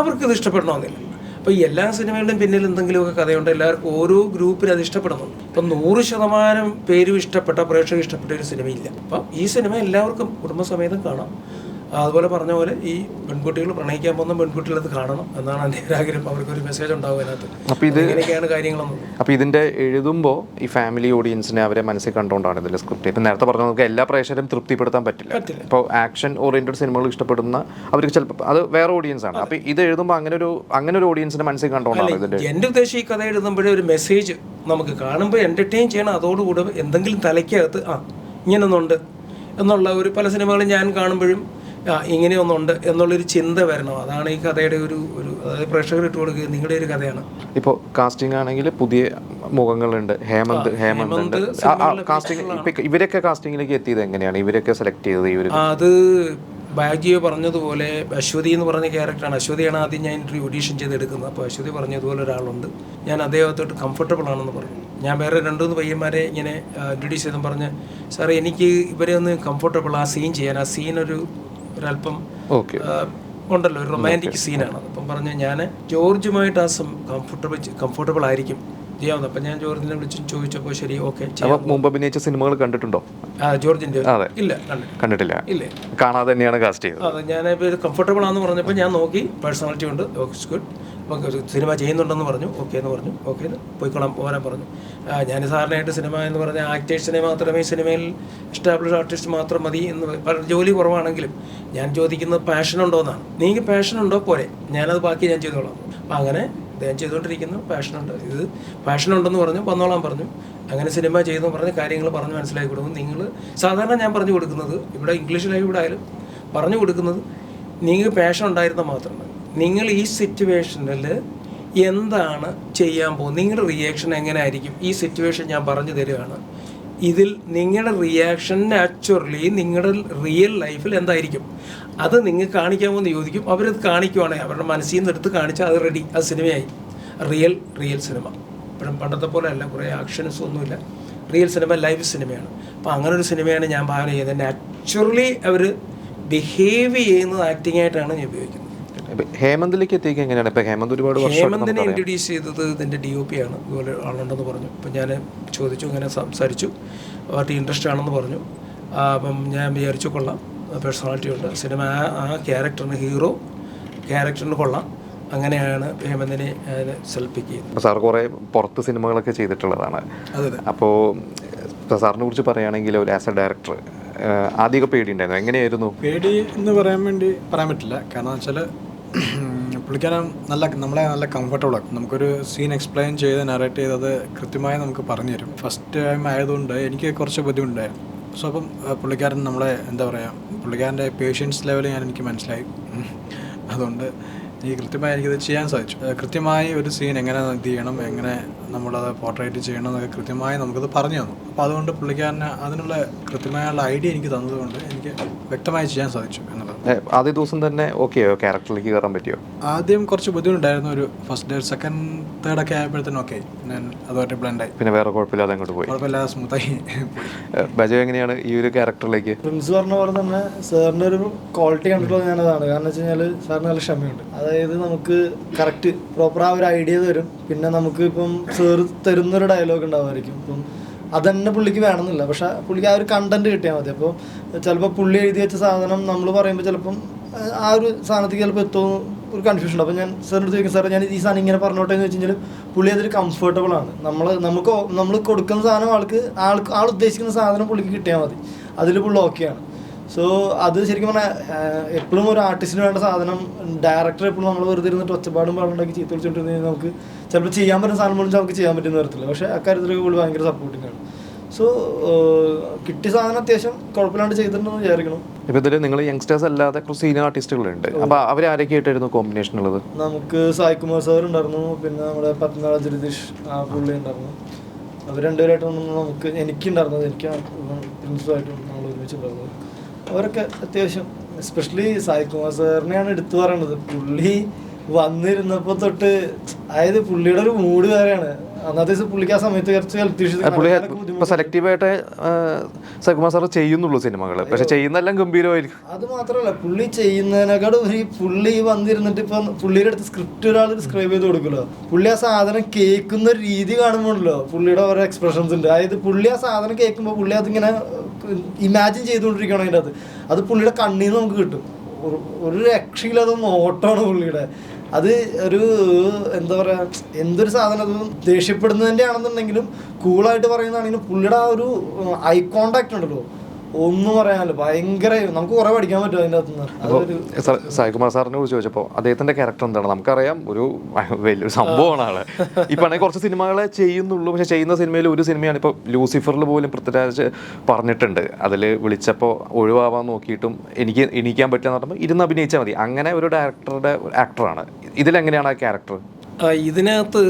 അവർക്ക് ഇത് ഇഷ്ടപ്പെടണമെന്നില്ല. അപ്പോൾ എല്ലാ സിനിമകളുടെയും പിന്നിൽ എന്തെങ്കിലുമൊക്കെ കഥയുണ്ട് എല്ലാവർക്കും ഓരോ ഗ്രൂപ്പിന് അത് ഇഷ്ടപ്പെടുന്നുണ്ട്. ഇപ്പം നൂറ് ശതമാനം പേരും ഇഷ്ടപ്പെട്ട പ്രേക്ഷകർ ഇഷ്ടപ്പെട്ട ഒരു സിനിമയില്ല. അപ്പം ഈ സിനിമ എല്ലാവർക്കും കുടുംബസമേതം കാണാം. അതുപോലെ പറഞ്ഞ പോലെ ഈ പെൺകുട്ടികൾ പ്രണയിക്കാൻ പോകുന്ന പെൺകുട്ടികൾ അത് കാണണം എന്നാണ് എന്റെ ഒരു ആഗ്രഹം. അവർക്കൊരു മെസ്സേജ് ഉണ്ടാവും അതിനകത്ത്. അപ്പോൾ ഇത് ഇങ്ങനെയൊക്കെയാണ് കാര്യങ്ങളൊന്നും. അപ്പോൾ ഇതിന്റെ എഴുതുമ്പോൾ ഈ ഫാമിലി ഓഡിയൻസിനെ അവരെ മനസ്സിൽ കണ്ടുകൊണ്ടാണ് ഇതിന്റെ സ്ക്രിപ്റ്റ് ഇപ്പം നേരത്തെ പറഞ്ഞ നമുക്ക് എല്ലാ പ്രേക്ഷകരും തൃപ്തിപ്പെടുത്താൻ പറ്റില്ല. ഇപ്പോൾ ആക്ഷൻ ഓറിയന്റഡ് സിനിമകൾ ഇഷ്ടപ്പെടുന്ന അവർക്ക് ചിലപ്പോൾ അത് വേറെ ഓഡിയൻസ് ആണ്. അപ്പോൾ ഇത് എഴുതുമ്പോൾ അങ്ങനെ ഒരു അങ്ങനെ ഒരു ഓഡിയൻസിനെ മനസ്സിൽ കണ്ടുകൊണ്ടാണ് ഇതിന്റെ എന്റെ ഉദ്ദേശം ഈ കഥ എഴുതുമ്പോഴേ ഒരു മെസ്സേജ് നമുക്ക് കാണുമ്പോൾ എന്റർടൈൻ ചെയ്യണം. അതോടുകൂടെ എന്തെങ്കിലും തലയ്ക്കകത്ത് ആ ഇങ്ങനൊന്നുണ്ട് എന്നുള്ള ഒരു പല സിനിമകളും ഞാൻ കാണുമ്പോഴും ആ ഇങ്ങനെയൊന്നുണ്ട് എന്നുള്ളൊരു ചിന്ത വരണം. അതാണ് ഈ കഥയുടെ ഒരു ഒരു അതായത് പ്രേക്ഷകർ ഇട്ട് കൊടുക്കുക നിങ്ങളുടെ ഒരു കഥയാണ്. ഇപ്പോൾ കാസ്റ്റിംഗ് ആണെങ്കിൽ പുതിയ മുഖങ്ങളുണ്ട്. ഹേമന്ത് ഹേമന്ത് ഉണ്ട്. കാസ്റ്റിംഗ് ഇവരൊക്കെ കാസ്റ്റിംഗിലേക്ക് എത്തിയത് എങ്ങനെയാണ്? ഇവരൊക്കെ സെലക്ട് ചെയ്തത് ഇവർ അത് ബാഗിയോ പറഞ്ഞതുപോലെ അശ്വതി എന്ന് പറഞ്ഞ ക്യാരക്ടറാണ് അശ്വതിയാണ് ആദ്യം ഞാൻ ഇന്റർവ്യൂ ഓഡീഷൻ ചെയ്തെടുക്കുന്നത്. അപ്പോൾ അശ്വതി പറഞ്ഞതുപോലെ ഒരാളുണ്ട്. ഞാൻ അദ്ദേഹത്തോട്ട് കംഫർട്ടബിൾ ആണെന്ന് പറഞ്ഞു. ഞാൻ വേറെ രണ്ടു മൂന്ന് പയ്യന്മാരെ ഇങ്ങനെ ഇൻട്രൊഡ്യൂസ് ചെയ്തെന്ന് പറഞ്ഞ് സാറേ എനിക്ക് ഇവരെ ഒന്ന് കംഫർട്ടബിൾ ആ സീൻ ചെയ്യാൻ ആ സീൻ ഒരു ഒരല്പം ഉണ്ടല്ലോ ഒരു റൊമാന്റിക് സീനാണ് അപ്പം പറഞ്ഞു ഞാൻ ജോർജുമായിട്ട് ആ സം കംഫർട്ടബിൾ കംഫർട്ടബിൾ ആയിരിക്കും. ചെയ്യാവുന്നത് അപ്പം ഞാൻ ജോർജിനെ വിളിച്ച് ചോദിച്ചപ്പോൾ ശരി ഓക്കെ മുമ്പ് അഭിനയിച്ച സിനിമകൾ കണ്ടിട്ടുണ്ടോ? ജോർജിന്റെ. ഇല്ല കണ്ടിട്ടില്ല. ഇല്ല. കാണാതെ തന്നെയാണ് കാസ്റ്റ് ചെയ്തത്. അതെ ഞാൻ ഇത് കംഫർട്ടബിൾ ആണെന്ന് പറഞ്ഞപ്പോൾ ഞാൻ നോക്കി. പേഴ്സണാലിറ്റി ഉണ്ട്. ഓക്കെ ഗുഡ് സിനിമ ചെയ്യുന്നുണ്ടെന്ന് പറഞ്ഞു. ഓക്കെ എന്ന് പറഞ്ഞു. ഓക്കെ പോയിക്കോളാം പോരാൻ പറഞ്ഞു. ഞാൻ സാധാരണയായിട്ട് സിനിമ എന്ന് പറഞ്ഞ ആക്ടേഴ്സിനെ മാത്രമേ സിനിമയിൽ എസ്റ്റാബ്ലിഷ് ആർട്ടിസ്റ്റ് മാത്രം മതി എന്ന് ജോലി കുറവാണെങ്കിലും ഞാൻ ചോദിക്കുന്നത് പാഷൻ ഉണ്ടോ എന്നാണ് നിങ്ങൾക്ക് പാഷൻ ഉണ്ടോ? പോരെ. ഞാനത് ബാക്കി ഞാൻ ചെയ്തോളാം. അപ്പം അങ്ങനെ ഞാൻ ചെയ്തുകൊണ്ടിരിക്കുന്നു പാഷനുണ്ട്. ഇത് പാഷനുണ്ടെന്ന് പറഞ്ഞു വന്നോളാൻ പറഞ്ഞു. അങ്ങനെ സിനിമ ചെയ്തെന്ന് പറഞ്ഞ് കാര്യങ്ങൾ പറഞ്ഞ് മനസ്സിലാക്കി കൊടുക്കും നിങ്ങൾ സാധാരണ ഞാൻ പറഞ്ഞു കൊടുക്കുന്നത് ഇവിടെ ഇംഗ്ലീഷിലായി ഇവിടെ ആയാലും പറഞ്ഞു കൊടുക്കുന്നത് നിങ്ങൾക്ക് പാഷൻ ഉണ്ടായിരുന്നാൽ മാത്രമാണ് മതി. നിങ്ങൾ ഈ സിറ്റുവേഷനിൽ എന്താണ് ചെയ്യാൻ പോകുന്നത്? നിങ്ങളുടെ റിയാക്ഷൻ എങ്ങനെ ആയിരിക്കും? ഈ സിറ്റുവേഷൻ ഞാൻ പറഞ്ഞു തരികയാണ് ഇതിൽ നിങ്ങളുടെ റിയാക്ഷൻ നാച്ചുറലി നിങ്ങളുടെ റിയൽ ലൈഫിൽ എന്തായിരിക്കും? അത് നിങ്ങൾ കാണിക്കാമോ എന്ന് ചോദിക്കും. അവരത് കാണിക്കുവാണെങ്കിൽ അവരുടെ മനസ്സിൽ നിന്ന് എടുത്ത് കാണിച്ചാൽ അത് റെഡി അത് സിനിമയായി റിയൽ റിയൽ സിനിമ ഇപ്പോഴും പണ്ടത്തെ പോലെ അല്ല. കുറേ ആക്ഷൻസ് ഒന്നുമില്ല. റിയൽ സിനിമ ലൈവ് സിനിമയാണ് അപ്പോൾ അങ്ങനെ ഒരു സിനിമയാണ് ഞാൻ ഭാവന ചെയ്യുന്നത് നാച്ചുറലി അവർ ബിഹേവ് ചെയ്യുന്നത് ആക്ടിംഗ് ആയിട്ടാണ് ഞാൻ ഉപയോഗിക്കുന്നത്. ഹേമന്തിലേക്ക് എത്തിക്കുക എങ്ങനെയാണ്? ഇപ്പൊ ഹേമന്ത് ഒരുപാട് ഹേമന്തിനെ ഇൻട്രൊഡ്യൂസ് ചെയ്തത് ഇതിന്റെ ഡി ഒ പി ആണ്. ഇതുപോലെ ആളുണ്ടെന്ന് പറഞ്ഞു. അപ്പം ഞാൻ ചോദിച്ചു ഇങ്ങനെ സംസാരിച്ചു. പാർട്ടി ഇൻട്രസ്റ്റ് ആണെന്ന് പറഞ്ഞു. അപ്പം ഞാൻ വിചാരിച്ചു കൊള്ളാം. പേഴ്സണാലിറ്റി ഉണ്ട്. സിനിമ ആ ആ ക്യാരക്ടറിന് ഹീറോ ക്യാരക്ടറിന് കൊള്ളാം. അങ്ങനെയാണ് ഹേമന്തിനെ സെൽപ്പിക്ക് ചെയ്യുന്നത് അപ്പൊ സാർ കുറെ പുറത്ത് സിനിമകളൊക്കെ ചെയ്തിട്ടുള്ളതാണ്. അതെ അതെ. അപ്പോൾ സാറിനെ കുറിച്ച് പറയുകയാണെങ്കിൽ ഒരു ആസ് എ ഡയറക്ടർ ആദ്യമൊക്കെ പേടി ഉണ്ടായിരുന്നു എങ്ങനെയായിരുന്നു? പേടി എന്ന് പറയാൻ വേണ്ടി പറയാൻ പറ്റില്ല. കാരണം വെച്ചാൽ പുള്ളിക്കാരൻ നല്ല നമ്മളെ നല്ല കംഫർട്ടബിൾ ആക്കും നമുക്കൊരു സീൻ എക്സ്പ്ലെയിൻ ചെയ്ത് നറേറ്റ് ചെയ്ത് അത് കൃത്യമായി നമുക്ക് പറഞ്ഞു തരും. ഫസ്റ്റ് ടൈം ആയതുകൊണ്ട് എനിക്ക് കുറച്ച് ബുദ്ധിമുട്ടുണ്ടായിരുന്നു. സോ അപ്പം പുള്ളിക്കാരൻ നമ്മളെ എന്താ പറയുക പുള്ളിക്കാരന്റെ പേഷ്യൻസ് ലെവൽ ഞാൻ എനിക്ക് മനസ്സിലായി. അതുകൊണ്ട് എനിക്ക് കൃത്യമായി എനിക്കത് ചെയ്യാൻ സാധിച്ചു. കൃത്യമായി ഒരു സീൻ എങ്ങനെ ഇത് ചെയ്യണം എങ്ങനെ നമ്മളത് പോർട്രേറ്റ് ചെയ്യണമെന്നൊക്കെ കൃത്യമായി നമുക്കത് പറഞ്ഞു തന്നു. അപ്പോൾ അതുകൊണ്ട് പുള്ളിക്കാരന് അതിനുള്ള കൃത്യമായുള്ള ഐഡിയ എനിക്ക് തന്നതുകൊണ്ട് എനിക്ക് വ്യക്തമായി ചെയ്യാൻ സാധിച്ചു എന്നുള്ളത്. ആദ്യ ദിവസം തന്നെ ഓക്കെയോ ക്യാരക്ടറിലേക്ക് കയറാൻ പറ്റിയോ? ആദ്യം കുറച്ച് ബുദ്ധിമുട്ടായിരുന്നു ഒരു ഫസ്റ്റ് ഡേ സെക്കൻഡ് തേർഡ് ഒക്കെ ആയപ്പോഴത്തേനും ഓക്കെ ഞാൻ അതുമായിട്ട് ബ്ലെൻഡായി പിന്നെ വേറെ കുഴപ്പമില്ലാതെ അങ്ങോട്ട് പോയി. കുഴപ്പമില്ലാതെ സ്മൂത്തായി ബജോ എങ്ങനെയാണ് ഈ ഒരു ക്യാരക്ടറിലേക്ക്? പ്രിൻസ് പറഞ്ഞ പോലെ തന്നെ സാറിന്റെ ഒരു ക്വാളിറ്റി കണ്ടിട്ടുള്ളത് ഞാനതാണ്. കാരണം വെച്ച് കഴിഞ്ഞാൽ സാറിന് നല്ല ക്ഷമയുണ്ട്. അതായത് നമുക്ക് കറക്റ്റ് പ്രോപ്പർ ആ ഒരു ഐഡിയ തരും. പിന്നെ നമുക്ക് ഇപ്പം സാറ് തരുന്നൊരു ഡയലോഗ് ഉണ്ടാവുമായിരിക്കും. ഇപ്പം അതന്നെ പുള്ളിക്ക് വേണമെന്നില്ല. പക്ഷെ പുള്ളിക്ക് ആ ഒരു കണ്ടന്റ് കിട്ടിയാൽ മതി. അപ്പോൾ ചിലപ്പോൾ പുള്ളി എഴുതി വെച്ച സാധനം നമ്മൾ പറയുമ്പോൾ ചിലപ്പം ആ- ഒരു സാധനത്തേക്ക് ചിലപ്പോൾ എത്തുമോ ഒരു കൺഫ്യൂഷൻ ഉണ്ട്. അപ്പോൾ ഞാൻ സാറിനോട് ചോദിക്കും സാറേ ഞാൻ ഈ സാധനം ഇങ്ങനെ പറഞ്ഞോട്ടെ? എന്ന് വെച്ച് കഴിഞ്ഞാൽ പുള്ളി അതൊരു കംഫർട്ടബിൾ ആണ്. നമ്മൾ നമുക്ക് നമ്മൾ കൊടുക്കുന്ന സാധനം ആൾക്ക് ആൾക്ക് ആൾ ഉദ്ദേശിക്കുന്ന സാധനം പുള്ളിക്ക് കിട്ടിയാൽ മതി. അതിൽ പുള്ളി ഓക്കെയാണ് സോ അത് ശരിക്കും പറഞ്ഞാൽ എപ്പോഴും ഒരു ആർട്ടിസ്റ്റിന് വേണ്ട സാധനം ഡയറക്ടർ എപ്പോഴും നമ്മൾ വെറുതെ ഇരുന്നിട്ട് ഒച്ചപ്പാടും പാടുണ്ടാക്കി ചീത്ത വിളിച്ചോണ്ടിരുന്ന് കഴിഞ്ഞാൽ നമുക്ക് ചിലപ്പോൾ ചെയ്യാൻ പറ്റുന്ന സാധനം പോലും നമുക്ക് ചെയ്യാൻ പറ്റുന്ന തരത്തില്ല. പക്ഷേ അക്കാര്യത്തിൽ പുള്ളി ഭയങ്കര സപ്പോർട്ടിംഗ് ആണ്. സോ കിട്ടിയ സാധനം അത്യാവശ്യം കുഴപ്പമില്ലാണ്ട് ചെയ്തിട്ടുണ്ടെന്ന് വിചാരിക്കണം ഇപ്പൊ ഇതിൽ നിങ്ങൾ യങ്സ്റ്റേഴ്സ് അല്ലാതെ കുറച്ച് സീനിയർ ആർട്ടിസ്റ്റുകളുണ്ട് അപ്പൊ അവർ ആരൊക്കെയായിട്ടായിരുന്നു കോമ്പിനേഷൻ ഉള്ളത്? നമുക്ക് സായികുമാർ സാർ ഉണ്ടായിരുന്നു. പിന്നെ നമ്മുടെ പത്മനാഭ ജഗദീഷ് ആ പുള്ളി ഉണ്ടായിരുന്നു. അവർ രണ്ടുപേരായിട്ടാണ് നമുക്ക് എനിക്കുണ്ടായിരുന്നത്. എനിക്ക് പ്രിൻസിപ്പായിട്ടും നമ്മൾ ഒരുമിച്ചുണ്ടായിരുന്നത് അവരൊക്കെ അത്യാവശ്യം എസ്പെഷ്യലി സായികുമാർ സാറിനെയാണ് എടുത്തു പറയണത്. പുള്ളി വന്നിരുന്നപ്പോൾ തൊട്ട് അതായത് പുള്ളിയുടെ ഒരു മൂഡ് വേറെയാണ്. അന്നത്തെ ദിവസം പുള്ളിക്ക് ആ സമയത്ത് കുറച്ച് ഹെൽത്ത് സെലക്റ്റീവായിട്ട് സകുമാർ സാർ ചെയ്യുന്നുള്ളൂ സിനിമകൾ പക്ഷെ ചെയ്യുന്നെല്ലാം ഗംഭീരമായിരിക്കും. അത് മാത്രമല്ല പുള്ളി ചെയ്യുന്നതിനേക്കാളും ഒരു പുള്ളി വന്നിരുന്നിട്ട് ഇപ്പൊ പുള്ളിയുടെ അടുത്ത് സ്ക്രിപ്റ്റ് ഒരാൾ ഡിസ്ക്രൈബ് ചെയ്ത് കൊടുക്കുമല്ലോ. പുള്ളി ആ സാധനം കേൾക്കുന്ന രീതി കാണുമ്പോഴല്ലോ പുള്ളിയുടെ ഓരോ എക്സ്പ്രഷൻസ് ഉണ്ട്. അതായത് പുള്ളി ആ സാധനം കേൾക്കുമ്പോൾ പുള്ളി അതിങ്ങനെ ഇമാജിൻ ചെയ്തുകൊണ്ടിരിക്കണം അതിന്റെ അത് അത് പുള്ളിയുടെ കണ്ണിൽ നിന്ന് നമുക്ക് കിട്ടും. ഒരു- രക്ഷയില്ലാതെ നോട്ടമാണ് പുള്ളിയുടെ. അത് ഒരു എന്താ പറയുക എന്തൊരു സാധനം അത് ദേഷ്യപ്പെടുന്നതിന്റെ ആണെന്നുണ്ടെങ്കിലും കൂളായിട്ട് പറയുന്നതാണെങ്കിലും പുള്ളിയുടെ ആ ഒരു ഐ കോണ്ടാക്ട് ഉണ്ടല്ലോ. ഒന്നും പറയാനല്ലോ ഭയങ്കര നമുക്ക് കുറെ പഠിക്കാൻ പറ്റും അതിന്റെ അകത്തുനിന്ന്. സായികുമാർ സാറിനെ കുറിച്ച് ചോദിച്ചപ്പോ അദ്ദേഹത്തിന്റെ ക്യാരക്ടർ എന്താണ്? നമുക്കറിയാം ഒരു വലിയൊരു സംഭവമാണ് ആൾ. ഇപ്പാണെങ്കിൽ കുറച്ച് സിനിമകളെ ചെയ്യുന്നുള്ളൂ പക്ഷെ ചെയ്യുന്ന സിനിമയിൽ ഒരു സിനിമയാണ് ഇപ്പോൾ ലൂസിഫറിൽ പോലും പൃഥ്വിരാജ് പറഞ്ഞിട്ടുണ്ട്. അതിൽ വിളിച്ചപ്പോ ഒഴിവാവാൻ നോക്കിയിട്ടും എനിക്ക് എണീക്കാൻ പറ്റില്ല എന്ന് പറഞ്ഞപ്പോൾ ഇരുന്ന് അഭിനയിച്ചാൽ മതി. അങ്ങനെ ഒരു ഡയറക്ടറുടെ ആക്ടറാണ് ഇതിലെങ്ങനെയാണ് ആ ക്യാരക്ടർ ഇതിനകത്ത്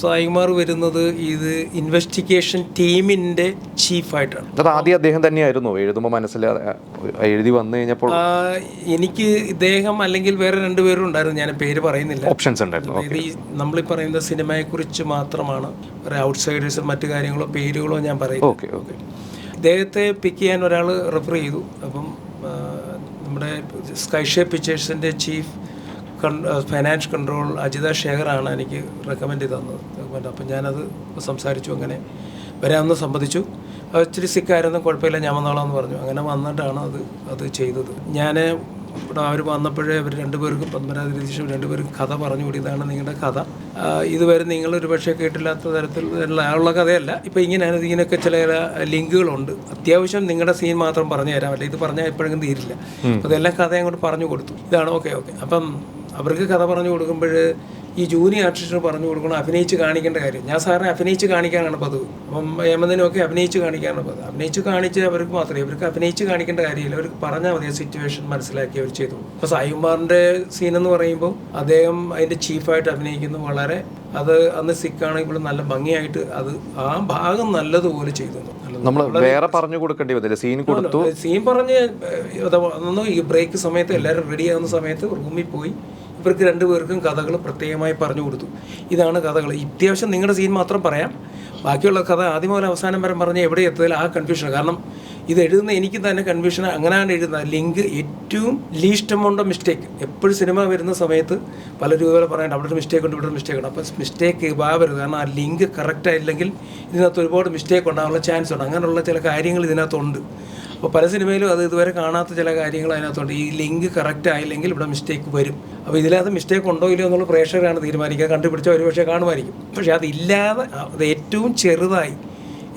സായിമാർ സായികുമാർ വരുന്നത് ഇത് ഇൻവെസ്റ്റിഗേഷൻ ടീമിന്റെ ചീഫായിട്ടാണ് അത് ആദ്യം അദ്ദേഹം തന്നെയായിരുന്നു എഴുതുമ്പോൾ മനസ്സിൽ എഴുതി വന്നു കഴിഞ്ഞപ്പോൾ. എനിക്ക് ഇദ്ദേഹം അല്ലെങ്കിൽ വേറെ രണ്ടുപേരും ഉണ്ടായിരുന്നു ഞാൻ പേര് പറയുന്നില്ല. ഓപ്ഷൻസ് ഉണ്ടായിരുന്നു ഇത് ഈ നമ്മളീ പറയുന്ന സിനിമയെക്കുറിച്ച് മാത്രമാണ് വേറെ ഔട്ട്സൈഡേഴ്സ് മറ്റു കാര്യങ്ങളോ പേരുകളോ ഞാൻ പറയും ഓക്കെ ഓക്കെ ഇദ്ദേഹത്തെ പിക്ക് ചെയ്യാൻ ഒരാൾ റെഫർ ചെയ്തു. അപ്പം നമ്മുടെ സ്കൈഷേ പിക്ചേഴ്സിന്റെ ചീഫ് ഫൈനാൻസ് കൺട്രോൾ അജിത ശേഖറാണ് എനിക്ക് റെക്കമെൻഡ് ചെയ്ത് തന്നത്. അപ്പം ഞാനത് സംസാരിച്ചു അങ്ങനെ വരാമെന്ന് സംബന്ധിച്ചു അത് ഇച്ചിരി സിക്കായിരുന്നു കുഴപ്പമില്ല ഞാൻ വന്നോളാം എന്ന് പറഞ്ഞു. അങ്ങനെ വന്നിട്ടാണ് അത് അത് ചെയ്തത്. ഞാൻ ഇവിടെ അവർ വന്നപ്പോഴേ അവർ രണ്ടുപേർക്കും പത്മരാജ രതീഷും രണ്ടുപേരും കഥ പറഞ്ഞു കൂടി ഇതാണ് നിങ്ങളുടെ കഥ. ഇതുവരെ നിങ്ങൾ ഒരുപക്ഷെ കേട്ടില്ലാത്ത തരത്തിലുള്ള ഉള്ള കഥയല്ല. ഇപ്പം ഇങ്ങനെയാണ് ഇങ്ങനെയൊക്കെ ചില ചില ലിങ്കുകളുണ്ട്. അത്യാവശ്യം നിങ്ങളുടെ സീൻ മാത്രം പറഞ്ഞു തരാം. അല്ല? ഇത് പറഞ്ഞാൽ എപ്പോഴെങ്കിലും തീരില്ല. അതെല്ലാം കഥ അങ്ങോട്ട് പറഞ്ഞു കൊടുത്തു. ഇതാണ് ഓക്കെ ഓക്കെ. അപ്പം അവർക്ക് കഥ പറഞ്ഞു കൊടുക്കുമ്പോൾ ഈ ജൂനിയർ ആർട്ടിസ്റ്റിന് പറഞ്ഞു കൊടുക്കണം അഭിനയിച്ച് കാണിക്കേണ്ട കാര്യം. ഞാൻ സാറിനെ അഭിനയിച്ച് കാണിക്കാനാണ് പതിവ്. അപ്പം ഹേമന്തിനൊക്കെ അഭിനയിച്ച് കാണിക്കാനാണ് പതിവ്. അഭിനയിച്ച് കാണിച്ച് അവർക്ക് മാത്രമേ അവർക്ക് അഭിനയിച്ച് കാണിക്കേണ്ട കാര്യമില്ല. അവർക്ക് പറഞ്ഞാൽ മതി സിറ്റുവേഷൻ മനസ്സിലാക്കി അവർ ചെയ്തു അപ്പോൾ സായികുമാറിന്റെ സീൻ എന്ന് പറയുമ്പോൾ അദ്ദേഹം അതിന്റെ ചീഫായിട്ട് അഭിനയിക്കുന്നു. വളരെ അത് അന്ന് സിക്കാണെങ്കിൽ നല്ല ഭംഗിയായിട്ട് അത് ആ ഭാഗം നല്ലതുപോലെ ചെയ്തു. നമ്മൾ വേറെ പറഞ്ഞു കൊടുക്കേണ്ടി വന്നില്ല? സീൻ കൊടുത്തു. സീൻ പറഞ്ഞ് ഈ ബ്രേക്ക് സമയത്ത് എല്ലാവരും റെഡി ആവുന്ന സമയത്ത് റൂമിൽ പോയി ഇവർക്ക് രണ്ടുപേർക്കും കഥകൾ പ്രത്യേകമായി പറഞ്ഞു കൊടുത്തു. ഇതാണ് കഥകൾ. അത്യാവശ്യം നിങ്ങളുടെ സീൻ മാത്രം പറയാം. ബാക്കിയുള്ള കഥ ആദ്യം മുതൽ അവസാനം വരെ പറഞ്ഞ് എവിടെ എത്തതിൽ ആ കൺഫ്യൂഷൻ കാരണം ഇത് എഴുതുന്ന എനിക്ക് തന്നെ കൺഫ്യൂഷൻ അങ്ങനെയാണ് എഴുതുന്നത്. ലിങ്ക് ഏറ്റവും ലീസ്റ്റ് എമൗണ്ട് ഓഫ് മിസ്റ്റേക്ക് എപ്പോഴും സിനിമ വരുന്ന സമയത്ത് പല ഇതുപോലെ പറയണ്ട അവിടെ ഒരു മിസ്റ്റേക്ക് ഉണ്ട് ഇവിടെ ഒരു മിസ്റ്റേക്ക് ഉണ്ട്. അപ്പോൾ മിസ്റ്റേക്ക് ആവരുത് കാരണം ആ ലിങ്ക് കറക്റ്റ് ആയില്ലെങ്കിൽ ഇതിനകത്ത് ഒരുപാട് മിസ്റ്റേക്ക് ഉണ്ടാകാനുള്ള ചാൻസ് ഉണ്ട്. അങ്ങനെയുള്ള ചില കാര്യങ്ങൾ ഇതിനകത്തുണ്ട്. അപ്പോൾ പല സിനിമയിലും അത് ഇതുവരെ കാണാത്ത ചില കാര്യങ്ങൾ അതിനകത്തുണ്ട്. ഈ ലിങ്ക് കറക്റ്റ് ആയില്ലെങ്കിൽ ഇവിടെ മിസ്റ്റേക്ക് വരും. അപ്പോൾ ഇതിനകത്ത് മിസ്റ്റേക്ക് ഉണ്ടോ ഇല്ലയോ എന്നുള്ള പ്രേക്ഷകരാണ് തീരുമാനിക്കുക. കണ്ടുപിടിച്ച ഒരു പക്ഷേ കാണുമായിരിക്കും. പക്ഷേ അതില്ലാതെ അത് ഏറ്റവും ചെറുതായി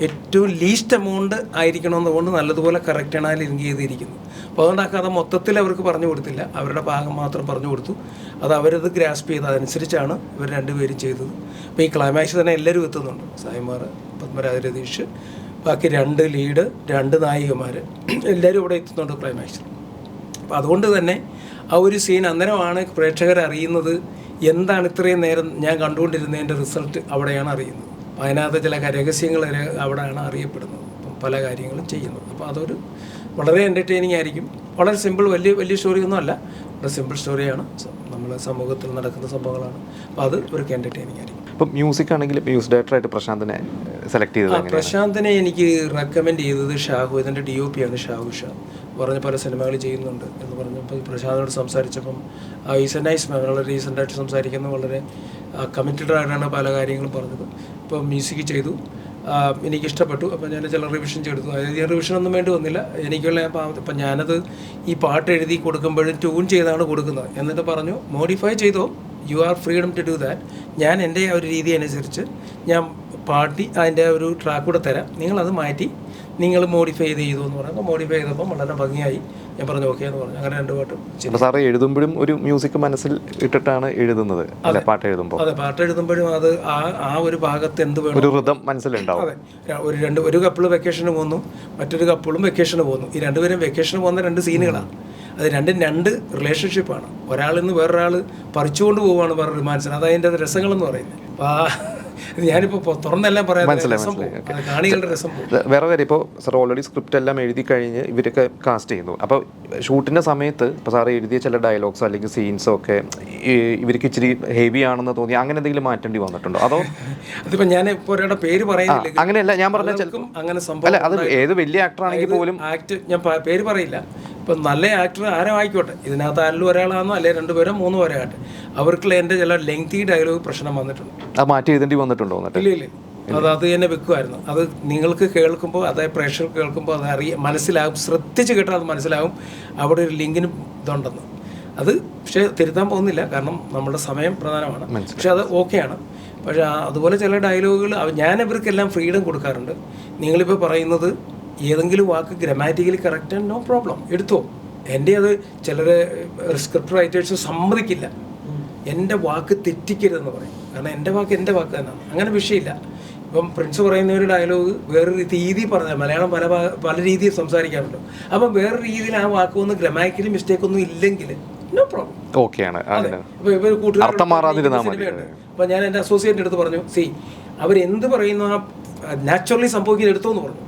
ഏറ്റവും ലീസ്റ്റ് എമൗണ്ട് ആയിരിക്കണമെന്നുകൊണ്ട് നല്ലതുപോലെ കറക്റ്റാണ് ആ ലിങ്ക് ചെയ്തിരിക്കുന്നത്. അപ്പോൾ അതുകൊണ്ട് ആ കഥ മൊത്തത്തിൽ അവർക്ക് പറഞ്ഞു കൊടുത്തില്ല. അവരുടെ ഭാഗം മാത്രം പറഞ്ഞു കൊടുത്തു. അത് അവരത് ഗ്രാസ്പ് ചെയ്ത് അതനുസരിച്ചാണ് ഇവർ രണ്ടുപേരും ചെയ്തത്. അപ്പോൾ ഈ ക്ലൈമാക്സ് തന്നെ എല്ലാവരും എത്തുന്നുണ്ട്. സായിമാർ പത്മരാജ രതീഷ് ബാക്കി രണ്ട് ലീഡ് രണ്ട് നായികമാർ എല്ലാവരും ഇവിടെ എത്തുന്നുണ്ട് ക്ലൈമാക്സിൽ അപ്പം അതുകൊണ്ട് തന്നെ ആ ഒരു സീൻ അന്നേരമാണ് പ്രേക്ഷകർ അറിയുന്നത് എന്താണ് ഇത്രയും നേരം ഞാൻ കണ്ടുകൊണ്ടിരുന്നതിന്റെ റിസൾട്ട് അവിടെയാണ് അറിയുന്നത്. അതിനകത്ത് ചില രഹസ്യങ്ങൾ അവിടെയാണ് അറിയപ്പെടുന്നത്. അപ്പം പല കാര്യങ്ങളും ചെയ്യുന്നത്. അപ്പോൾ അതൊരു വളരെ എന്റർടൈനിങ് ആയിരിക്കും. വളരെ സിമ്പിൾ വലിയ വലിയ സ്റ്റോറി ഒന്നും അല്ല. വളരെ സിമ്പിൾ സ്റ്റോറിയാണ് നമ്മൾ സമൂഹത്തിൽ നടക്കുന്ന സംഭവങ്ങളാണ്. അപ്പോൾ അത് ഒരു എന്റർടൈനിങ് ആയിരിക്കും. ഇപ്പം മ്യൂസിക് ആണെങ്കിൽ മ്യൂസിക് ഡയറക്ടറായിട്ട് പ്രശാന്തിനെ സെലക്ട് ചെയ്തത് പ്രശാന്തിനെ എനിക്ക് റെക്കമെൻഡ് ചെയ്തത് ഷാഹു ഇതിന്റെ ഡി ഒ പി ആണ് ഷാഹു ഷാ. പറഞ്ഞ പല സിനിമകൾ ചെയ്യുന്നുണ്ട് എന്ന് പറഞ്ഞപ്പോൾ പ്രശാന്തിനോട് സംസാരിച്ചപ്പം ഈസ് വളരെ നൈസ് മാൻ വളരെ റീസെന്റായിട്ട് സംസാരിക്കുന്ന വളരെ കമ്മിറ്റഡ് ആയിട്ടാണ് പല കാര്യങ്ങളും പറഞ്ഞത്. ഇപ്പോൾ മ്യൂസിക് ചെയ്തു. എനിക്കിഷ്ടപ്പെട്ടു. എനിക്ക് ഇഷ്ടപ്പെട്ടു അപ്പോൾ ഞാൻ ചില റിവിഷൻ ചെയ്തു അതായത് ഈ റിവിഷൻ ഒന്നും വേണ്ടി വന്നില്ല. എനിക്കുള്ള ഇപ്പം ഞാനത് ഈ പാട്ട് എഴുതി കൊടുക്കുമ്പോഴും ട്യൂൺ ചെയ്താണ് കൊടുക്കുന്നത്. എന്നിട്ട് പറഞ്ഞു മോഡിഫൈ ചെയ്തോ. You are freedom to do that ഞാൻ എന്റെ ഒരു രീതി അനുസരിച്ച് ഞാൻ പാട്ടി അതിന്റെ ഒരു ട്രാക്ക് കൂടെ തരാം. നിങ്ങളത് മാറ്റി നിങ്ങൾ മോഡിഫൈ ചെയ്ത് എന്ന് പറയുമ്പോൾ മോഡിഫൈ ചെയ്തപ്പോൾ വളരെ ഭംഗിയായി ഞാൻ പറഞ്ഞു ഓക്കെ എന്ന് പറഞ്ഞു. അങ്ങനെ രണ്ട് പാട്ടും സാറ് എഴുതുമ്പോഴും ഒരു മ്യൂസിക് മനസ്സിൽ ഇട്ടിട്ടാണ് എഴുതുന്നത് അതെ. പാട്ട് എഴുതുമ്പോൾ അതെ പാട്ട് എഴുതുമ്പോഴും അത് ആ ആ ഒരു ഭാഗത്ത് എന്ത് വേണം ഒരു ഋതം മനസ്സിലുണ്ടാവും. അതെ. ഒരു രണ്ട് ഒരു കപ്പിൾ വെക്കേഷന് പോന്നു മറ്റൊരു കപ്പിളും വെക്കേഷന് പോന്നു ഈ രണ്ടുപേരും വെക്കേഷന് പോകുന്ന രണ്ട് സീനുകളാണ് അത് രണ്ടും രണ്ട് റിലേഷൻഷിപ്പാണ് ഒരാളിൽ നിന്ന് വേറൊരാൾ പറിച്ചുകൊണ്ട് പോവുകയാണ് വേറൊരു മനസ്സിന് അത് അതിന്റെ രസങ്ങളെന്ന് പറയുന്നത്. അപ്പോൾ ആ ഞാനിപ്പോൾ തുറന്നെല്ലാം പറയാം രസം പോകും. കാണികളുടെ രസം വേറെ കാര്യം ഇപ്പോൾ സാർ ഓൾറെഡി സ്ക്രിപ്റ്റ് എല്ലാം എഴുതി കഴിഞ്ഞ് ഇവരൊക്കെ കാസ്റ്റ് ചെയ്യുന്നു. അപ്പോൾ ഷൂട്ടിന്റെ സമയത്ത് ഇപ്പോൾ സാർ എഴുതിയ ചില ഡയലോഗ്സോ അല്ലെങ്കിൽ സീൻസോ ഒക്കെ ഇവർക്ക് ഇച്ചിരി ഹെവി ആണെന്ന് തോന്നി. അങ്ങനെ എന്തെങ്കിലും മാറ്റേണ്ടി വന്നിട്ടുണ്ടോ? അതോ അതിപ്പോൾ ഞാൻ ഇപ്പോൾ ഒരാളുടെ പേര് പറയുന്നില്ല. അങ്ങനെയല്ല ഞാൻ പറഞ്ഞ ചിലക്കും അങ്ങനെ സംഭവം അല്ല അത് ഏത് വലിയ ആക്ടർ ആണെങ്കിൽ പോലും ആക്ട് ഞാൻ പേര് പറയില്ല. ഇപ്പം നല്ല ആക്ടർ ആരും ആയിക്കോട്ടെ. ഇതിനകത്ത് ആരിലും ഒരാളാണോ അല്ലെങ്കിൽ രണ്ടുപേരോ മൂന്നോ പേരോ ആകട്ടെ. അവർക്കുള്ള എന്റെ ചില ലെങ്തി ഡയലോഗ് പ്രശ്നം വന്നിട്ടുണ്ട്. മാറ്റി എഴുതേണ്ടി വന്നിട്ടുണ്ടോ ഇല്ല ഇല്ല. അത് അത് തന്നെ വെക്കുമായിരുന്നു അത് നിങ്ങൾക്ക് കേൾക്കുമ്പോൾ അതായത് പ്രേക്ഷകർ കേൾക്കുമ്പോൾ അത് അറിയ മനസ്സിലാകും ശ്രദ്ധിച്ച് കേട്ടാൽ അത് മനസ്സിലാകും അവിടെ ഒരു ലിങ്കിന് ഇതുണ്ടെന്ന്. അത് പക്ഷേ തിരുത്താൻ പോകുന്നില്ല. കാരണം നമ്മുടെ സമയം പ്രധാനമാണ്. പക്ഷെ അത് ഓക്കെയാണ്. പക്ഷേ അതുപോലെ ചില ഡയലോഗുകൾ ഞാൻ ഇവർക്കെല്ലാം ഫ്രീഡം കൊടുക്കാറുണ്ട്. നിങ്ങളിപ്പോൾ പറയുന്നത് ഏതെങ്കിലും വാക്ക് ഗ്രമാറ്റിക്കലി കറക്റ്റ് നോ പ്രോബ്ലം എടുത്തോ. എന്റെ അത് ചിലർ സ്ക്രിപ്റ്റ് റൈറ്റേഴ്സ് സമ്മതിക്കില്ല. എന്റെ വാക്ക് തെറ്റിക്കരുതെന്ന് പറയും. കാരണം എന്റെ വാക്ക് എന്റെ വാക്ക് തന്നെയാണ് അങ്ങനെ വിഷയമില്ല. ഇപ്പം പ്രിൻസ് പറയുന്ന ഒരു ഡയലോഗ് വേറൊരു രീതി പറഞ്ഞാൽ മലയാളം പല പല രീതിയിൽ സംസാരിക്കാറുണ്ട്. അപ്പം വേറെ രീതിയിൽ ആ വാക്ക് ഒന്ന് ഗ്രമാറ്റിക്കലി മിസ്റ്റേക്ക് ഒന്നും ഇല്ലെങ്കിൽ നോ പ്രോബ്ലം ഓക്കെയാണ്. അപ്പൊ ഞാൻ എന്റെ അസോസിയേറ്റ് എടുത്ത് പറഞ്ഞു സി അവരെന്ത് പറയുന്നു ആ നാച്ചുറലി സംഭവിക്കുന്നത് എടുത്തോ എന്ന് പറഞ്ഞു.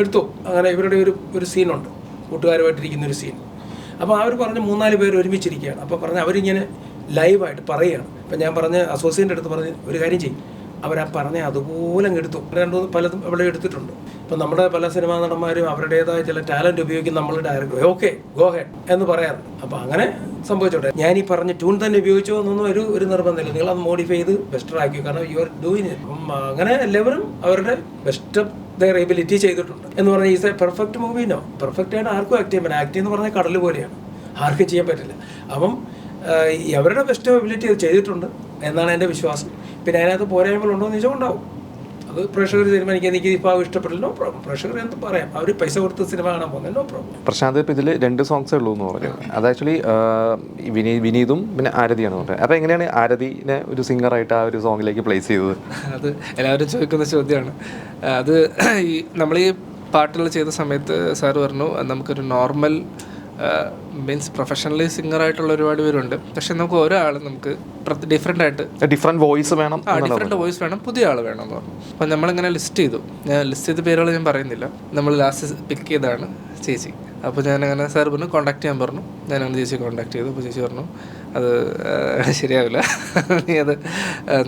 എടുത്തു. അങ്ങനെ ഇവരുടെ ഒരു ഒരു സീനുണ്ട്. കൂട്ടുകാരുമായിട്ടിരിക്കുന്ന ഒരു സീൻ. അപ്പോൾ അവർ പറഞ്ഞ് മൂന്നാൽ പേര് ഒരുമിച്ചിരിക്കുകയാണ്. അപ്പോൾ പറഞ്ഞ് അവരിങ്ങനെ ലൈവായിട്ട് പറയുകയാണ്. അപ്പം ഞാൻ പറഞ്ഞ അസോസിയന്റെ അടുത്ത് പറഞ്ഞ് ഒരു കാര്യം ചെയ്യും. അവരാ പറഞ്ഞ അതുപോലെ എടുത്തു. രണ്ടു പലതും അവിടെ എടുത്തിട്ടുണ്ട്. ഇപ്പം നമ്മുടെ പല സിനിമാ നടന്മാരും അവരുടേതായ ചില ടാലന്റ് ഉപയോഗിക്കും നമ്മൾ ഡയറക്റ്റ് ഓക്കെ ഗോ ഹെഡ് എന്ന് പറയാറുണ്ട് അപ്പോൾ അങ്ങനെ സംഭവിച്ചോട്ടെ. ഞാൻ ഈ പറഞ്ഞ ട്യൂൺ തന്നെ ഉപയോഗിച്ചോ എന്നൊന്നും ഒരു ഒരു നിർബന്ധമില്ല. നിങ്ങൾ അത് മോഡിഫൈ ചെയ്ത് ബെസ്റ്റർ ആക്കി കാരണം യു ആർ ഡൂയിങ് അങ്ങനെ എല്ലാവരും അവരുടെ ബെസ്റ്റ് ദയർ എബിലിറ്റി ചെയ്തിട്ടുണ്ട്. എന്ന് പറഞ്ഞാൽ is a perfect movie no perfect ആയിട്ട് ആർക്കും ആക്ട് ചെയ്യാൻ പറ്റില്ല. ആക്ട് എന്ന് പറഞ്ഞാൽ കടൽ പോലെയാണ്. ആർക്കും ചെയ്യാൻ പറ്റില്ല. അപ്പം അവരുടെ ബെസ്റ്റ് എബിലിറ്റി ചെയ്തിട്ടുണ്ട് എന്നാണ് എന്റെ വിശ്വാസം. പിന്നെ അതിനകത്ത് പോരായ്മകളുണ്ടോ എന്ന് ചോദിച്ചാൽ ഉണ്ടാവും. അത് പ്രേക്ഷകർ തീരുമാനിക്കാൻ എനിക്ക് ഇപ്പോൾ ഇഷ്ടപ്പെട്ടില്ല. നോ പ്രോബ്ലം പ്രേക്ഷകർ എന്ത് പറയാം? അവർ പൈസ കൊടുത്ത് സിനിമ കാണാൻ പോകുന്നത് നോ പ്രോബ്ലം പ്രശാന്ത് ഇപ്പം ഇതിൽ രണ്ട് സോങ്സേ ഉള്ളൂ എന്ന് പറഞ്ഞു. അത് ആക്ച്വലി വിനീ വിനീതും പിന്നെ ആരതിയാണ് പറഞ്ഞത്. അപ്പോൾ എങ്ങനെയാണ് ആരതിനെ ഒരു സിംഗറായിട്ട് ആ ഒരു സോങ്ങിലേക്ക് പ്ലേസ് ചെയ്തത്? അത് എല്ലാവരും ചോദിക്കുന്ന ചോദ്യമാണ്. അത് ഈ നമ്മൾ ഈ പാട്ടുകൾ ചെയ്ത സമയത്ത് സാർ പറഞ്ഞു നമുക്കൊരു നോർമൽ മീൻസ് പ്രൊഫഷണലി സിംഗർ ആയിട്ടുള്ള ഒരുപാട് പേരുണ്ട്. പക്ഷെ നമുക്ക് ഒരാൾ നമുക്ക് ഡിഫറെന്റ് ആയിട്ട് ഡിഫറെന്റ് വോയിസ് വേണം ആ ഡിഫറെന്റ് വോയിസ് വേണം പുതിയ ആൾ വേണം എന്ന് പറഞ്ഞു. അപ്പോൾ നമ്മളിങ്ങനെ ലിസ്റ്റ് ചെയ്തു. ഞാൻ ലിസ്റ്റ് ചെയ്ത പേരുകൾ ഞാൻ പറയുന്നില്ല. നമ്മൾ ലാസ്റ്റ് പിക്ക് ചെയ്താണ് ചേച്ചി. അപ്പോൾ ഞാൻ അങ്ങനെ സാർ പറഞ്ഞു കോൺടാക്ട് ചെയ്യാൻ പറഞ്ഞു. ഞാൻ അങ്ങനെ ചേച്ചി കോൺടാക്ട് ചെയ്തു. അപ്പോൾ ചേച്ചി പറഞ്ഞു അത് ശരിയാവില്ല. നീ അത്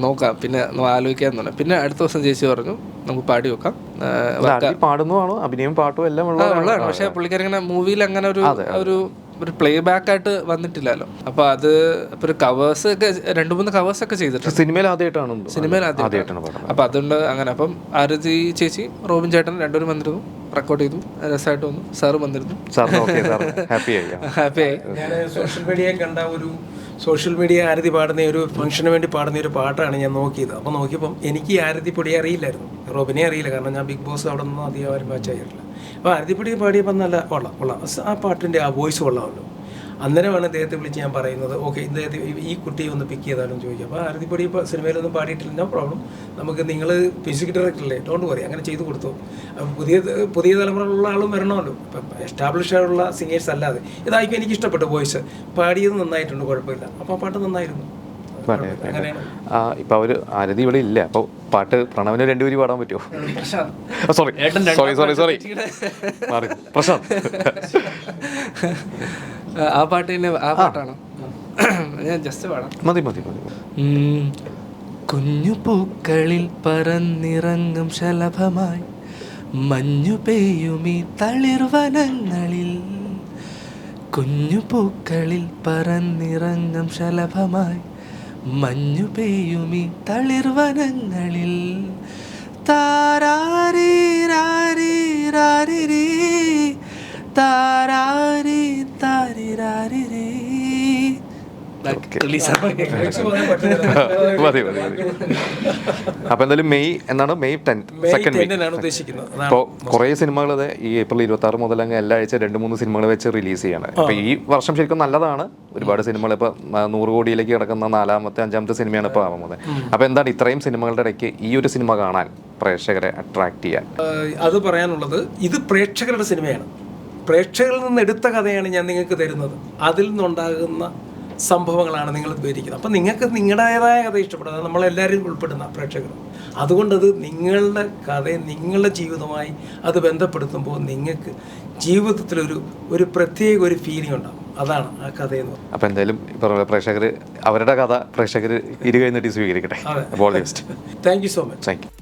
നോക്കാം. പിന്നെ ആലോചിക്കാൻ പറഞ്ഞു. പിന്നെ അടുത്ത ദിവസം ചേച്ചി പറഞ്ഞു നമുക്ക് പാടി വെക്കാം. പാടുന്നതാണോ? അഭിനയം പാട്ടും എല്ലാം ഉള്ളതാണ്. പക്ഷെ പുള്ളിക്കാരിങ്ങനെ മൂവിയിൽ അങ്ങനെ ഒരു ഒരു ഒരു പ്ലേ ബാക്ക് ആയിട്ട് വന്നിട്ടില്ലല്ലോ. അപ്പൊ അത് ഇപ്പൊ ഒരു കവേഴ്സ് ഒക്കെ രണ്ടു മൂന്ന് കവേഴ്സ് ഒക്കെ ചെയ്തിട്ടുണ്ട്. സിനിമയിൽ ആദ്യമായിട്ടാണ് സിനിമയിൽ ആദ്യമായിട്ടാണ്. അപ്പൊ അതുകൊണ്ട് അങ്ങനെ. അപ്പം ആരതി ചേച്ചി റോബിൻ ചേട്ടൻ രണ്ടുപേരും വന്നിരുന്നു. റെക്കോർഡ് ചെയ്തു. രസമായിട്ട് വന്നു. സാറ് വന്നിരുന്നു. സാർ ഓക്കെ സാർ ഹാപ്പി ആയി. ഞാൻ സോഷ്യൽ മീഡിയയിൽ കണ്ട ഒരു സോഷ്യൽ മീഡിയ ആരതി പാടുന്ന ഒരു ഫംഗ്ഷന് വേണ്ടി പാടുന്ന ഒരു പാട്ടാണ് ഞാൻ നോക്കിയത്. അപ്പോൾ നോക്കിയപ്പം എനിക്ക് ആരതി പൊടി അറിയില്ലായിരുന്നു. റോബിനെ അറിയില്ല. കാരണം ഞാൻ ബിഗ് ബോസ് അവിടെ നിന്നും അധികം ആരും വാച്ച് അപ്പോൾ ആരതി പൊടി പാടിയപ്പോൾ നല്ല കൊള്ളാം കൊള്ളാം. ആ പാട്ടിന്റെ ആ വോയിസ് കൊള്ളാമല്ലോ. അന്നേരമാണ് ഇദ്ദേഹത്തെ വിളിച്ച് ഞാൻ പറയുന്നത് ഓക്കെ ഇദ്ദേഹത്തെ ഈ- കുട്ടിയെ ഒന്ന് പിക്ക് ചെയ്താലും ചോദിക്കും. അപ്പോൾ ആരതിപ്പൊടി ഇപ്പോൾ സിനിമയിലൊന്നും പാടിയിട്ടില്ല നോ പ്രോബ്ലം നമുക്ക് നിങ്ങൾ മ്യൂസിക് ഡയറക്ടറല്ലേ ഡോണ്ട് വറി അങ്ങനെ ചെയ്തു കൊടുത്തു. പുതിയ പുതിയ തലമുറയിലുള്ള ആളും വരണമല്ലോ. ഇപ്പം എസ്റ്റാബ്ലിഷ് ആയുള്ള സിംഗേഴ്സ് അല്ലാതെ. ഇതായിരിക്കും എനിക്ക് ഇഷ്ടപ്പെട്ടു വോയിസ് പാടിയത് നന്നായിട്ടുണ്ട് കുഴപ്പമില്ല. അപ്പോൾ ആ പാട്ട് നന്നായിരുന്നു. ഇപ്പൊ അവർ ആരതി ഇവിടെ ഇല്ല. അപ്പൊ പാട്ട് പ്രണവിന് രണ്ടുപേരും പാടാൻ പറ്റുമോ? Sorry sorry sorry sorry Prashanth. ആ പാട്ട് തന്നെ ആ പാട്ടാണോ. ഞാൻ ജസ്റ്റ് പാടാം. മതി മതി മതി. കുഞ്ഞു പൂക്കളിൽ പറന്നിറങ്ങും ശലഭമായി. മഞ്ഞു പെയ്യുമീ തളിർവനങ്ങളിൽ കുഞ്ഞു പൂക്കളിൽ പറന്നിറങ്ങും ശലഭമായി. മഞ്ഞു പെയ്യുമീ തളിർവനങ്ങളിൽ താരാരി താരാരി മതി മതി മതി. അപ്പൊ എന്തായാലും മെയ് എന്നാണ്? മെയ് ടെൻത്ത് സെക്കൻഡ് അപ്പോ ഇപ്പോൾ കുറേ സിനിമകൾ അത് ഈ ഏപ്രിൽ ഇരുപത്തി ആറ് മുതൽ അങ്ങ് എല്ലാ ആഴ്ച രണ്ട് മൂന്ന് സിനിമകൾ വെച്ച് റിലീസ് ചെയ്യാണ്. അപ്പൊ ഈ വർഷം ശരിക്കും നല്ലതാണ്. ഒരുപാട് സിനിമകൾ ഇപ്പൊ നൂറ് കോടിയിലേക്ക് കിടക്കുന്ന നാലാമത്തെ അഞ്ചാമത്തെ സിനിമയാണ് ഇപ്പോൾ ആവുന്നത് അപ്പൊ എന്താണ് ഇത്രയും സിനിമകളുടെ ഇടയ്ക്ക് ഈ ഒരു സിനിമ കാണാൻ പ്രേക്ഷകരെ അട്രാക്ട് ചെയ്യാൻ? അത് പറയാനുള്ളത് ഇത് പ്രേക്ഷകരുടെ സിനിമയാണ്. പ്രേക്ഷകരിൽ നിന്ന് എടുത്ത കഥയാണ് ഞാൻ നിങ്ങൾക്ക് തരുന്നത്. അതിൽ നിന്നുണ്ടാകുന്ന സംഭവങ്ങളാണ് നിങ്ങൾ വിവരിക്കുന്നത് അപ്പം നിങ്ങൾക്ക് നിങ്ങളുടേതായ കഥ ഇഷ്ടപ്പെടുക അത് നമ്മളെല്ലാവരും ഉൾപ്പെടുന്ന പ്രേക്ഷകർ. അതുകൊണ്ടത് നിങ്ങളുടെ കഥയെ നിങ്ങളുടെ ജീവിതമായി അത് ബന്ധപ്പെടുത്തുമ്പോൾ നിങ്ങൾക്ക് ജീവിതത്തിലൊരു ഒരു പ്രത്യേക ഒരു ഫീലിംഗ് ഉണ്ടാകും. അതാണ് ആ കഥ എന്ന് പറയുന്നത്. അപ്പോൾ എന്തായാലും ഇപ്പോൾ പ്രേക്ഷകർ അവരുടെ കഥ പ്രേക്ഷകർ ഇരുകൈ നീട്ടി സ്വീകരിക്കട്ടെ. Thank you so much thank you